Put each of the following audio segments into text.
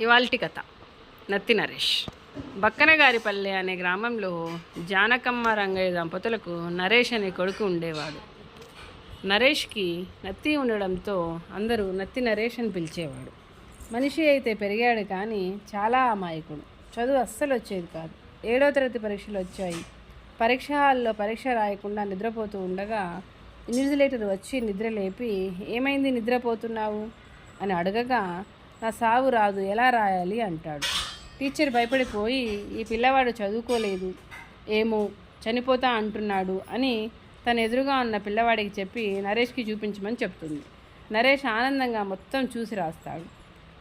ఇవాల్టి కథ. నత్తి నరేష్. బక్కనగారిపల్లె అనే గ్రామంలో జానకమ్మ రంగయ్య దంపతులకు నరేష్ అనే కొడుకు ఉండేవాడు. నరేష్కి నత్తి ఉండడంతో అందరూ నత్తి నరేష్ అని పిలిచేవాడు మనిషి అయితే పెరిగాడు కానీ చాలా అమాయకుడు. చదువు అస్సలు వచ్చేది కాదు. ఏడో తరగతి పరీక్షలు వచ్చాయి. పరీక్ష హాల్లో పరీక్ష రాయకుండా నిద్రపోతూ ఉండగా ఇన్విజిలేటర్ వచ్చి నిద్ర లేపి ఏమైంది నిద్రపోతున్నావు? అని అడగగా నా సావు రాదు ఎలా రాయాలి అంటాడు. టీచర్ భయపడిపోయి ఈ పిల్లవాడు చదువుకోలేదు ఏమో చనిపోతా అంటున్నాడు అని తన ఎదురుగా ఉన్న పిల్లవాడికి చెప్పి నరేష్కి చూపించమని చెప్తుంది. నరేష్ ఆనందంగా మొత్తం చూసి రాస్తాడు.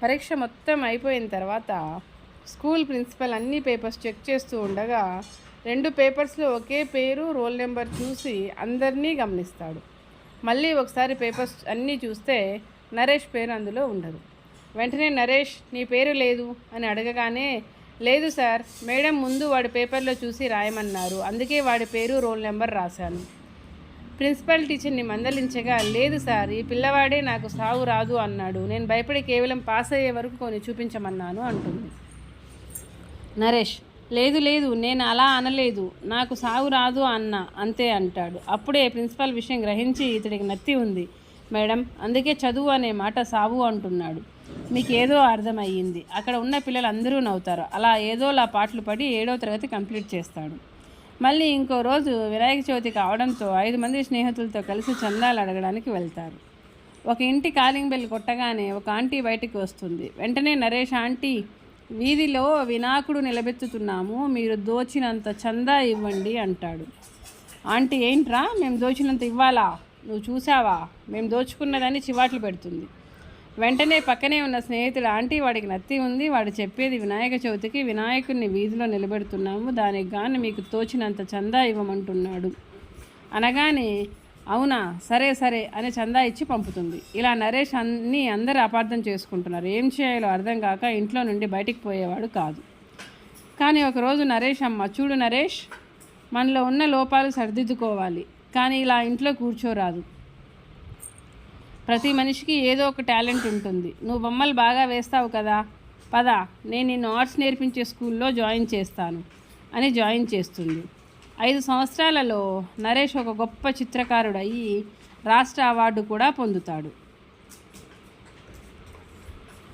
పరీక్ష మొత్తం అయిపోయిన తర్వాత స్కూల్ ప్రిన్సిపల్ అన్ని పేపర్స్ చెక్ చేస్తూ ఉండగా రెండు పేపర్స్లో ఒకే పేరు రోల్ నెంబర్ చూసి అందరినీ గమనిస్తాడు. మళ్ళీ ఒకసారి పేపర్స్ అన్నీ చూస్తే నరేష్ పేరు అందులో ఉండదు. వెంటనే నరేష్ నీ పేరు లేదు అని అడగగానే లేదు సార్ మేడం ముందు వాడి పేపర్లో చూసి రాయమన్నారు. అందుకే వాడి పేరు రోల్ నెంబర్ రాశాను. ప్రిన్సిపల్ టీచర్ని మందలించగా లేదు సార్ ఈ పిల్లవాడే నాకు సాగు రాదు అన్నాడు. నేను భయపడి కేవలం పాస్ అయ్యే వరకు కొన్ని చూపించమన్నాను అంటుంది. నరేష్ లేదు లేదు నేను అలా అనలేదు. నాకు సాగు రాదు అన్న అంతే అంటాడు. అప్పుడే ప్రిన్సిపల్ విషయం గ్రహించి ఇతడికి నత్తి ఉంది. మేడం అందుకే చదువు అనే మాట సాగు అంటున్నాడు. మీకు ఏదో అర్థమయ్యింది. అక్కడ ఉన్న పిల్లలు అందరూ నవ్వుతారు. అలా ఏదోలా పాటలు పడి ఏడో తరగతి కంప్లీట్ చేస్తాడు. మళ్ళీ ఇంకో రోజు వినాయక చవితి కావడంతో ఐదు మంది స్నేహితులతో కలిసి చందాలు అడగడానికి వెళ్తారు. ఒక ఇంటి కాలింగ్ బెల్ కొట్టగానే ఒక ఆంటీ బయటికి వస్తుంది. వెంటనే నరేష్ ఆంటీ వీధిలో వినాయకుడు నిలబెత్తుతున్నాము. మీరు దోచినంత చందా ఇవ్వండి అంటాడు. ఆంటీ ఏంట్రా? మేము దోచినంత ఇవ్వాలా? నువ్వు చూసావా? మేము దోచుకున్నదని చివాట్లు పెడుతుంది. వెంటనే పక్కనే ఉన్న స్నేహితుడు ఆంటీ వాడికి నత్తి ఉంది. వాడు చెప్పేది వినాయక చవితికి వినాయకుడిని వీధిలో నిలబెడుతున్నాము. దానికి గాను మీకు తోచినంత చందా ఇవ్వమంటున్నాడు. అనగానే అవునా సరే సరే అని చందా ఇచ్చి పంపుతుంది. ఇలా నరేష్ అన్ని అందరూ అపార్థం చేసుకుంటున్నారు. ఏం చేయాలో అర్థం కాక ఇంట్లో నుండి బయటికి పోయేవాడు కాదు. కానీ ఒకరోజు నరేష్ అమ్మ చూడు నరేష్ మనలో ఉన్న లోపాలు సరిదిద్దుకోవాలి. కానీ ఇలా ఇంట్లో కూర్చోరాదు. ప్రతి మనిషికి ఏదో ఒక టాలెంట్ ఉంటుంది. నువ్వు బొమ్మలు బాగా వేస్తావు కదా పద నేను నిన్ను ఆర్ట్స్ నేర్పించే స్కూల్లో జాయిన్ చేస్తాను అని జాయిన్ చేస్తుంది. ఐదు సంవత్సరాలలో నరేష్ ఒక గొప్ప చిత్రకారుడు అయ్యి రాష్ట్ర అవార్డు కూడా పొందుతాడు.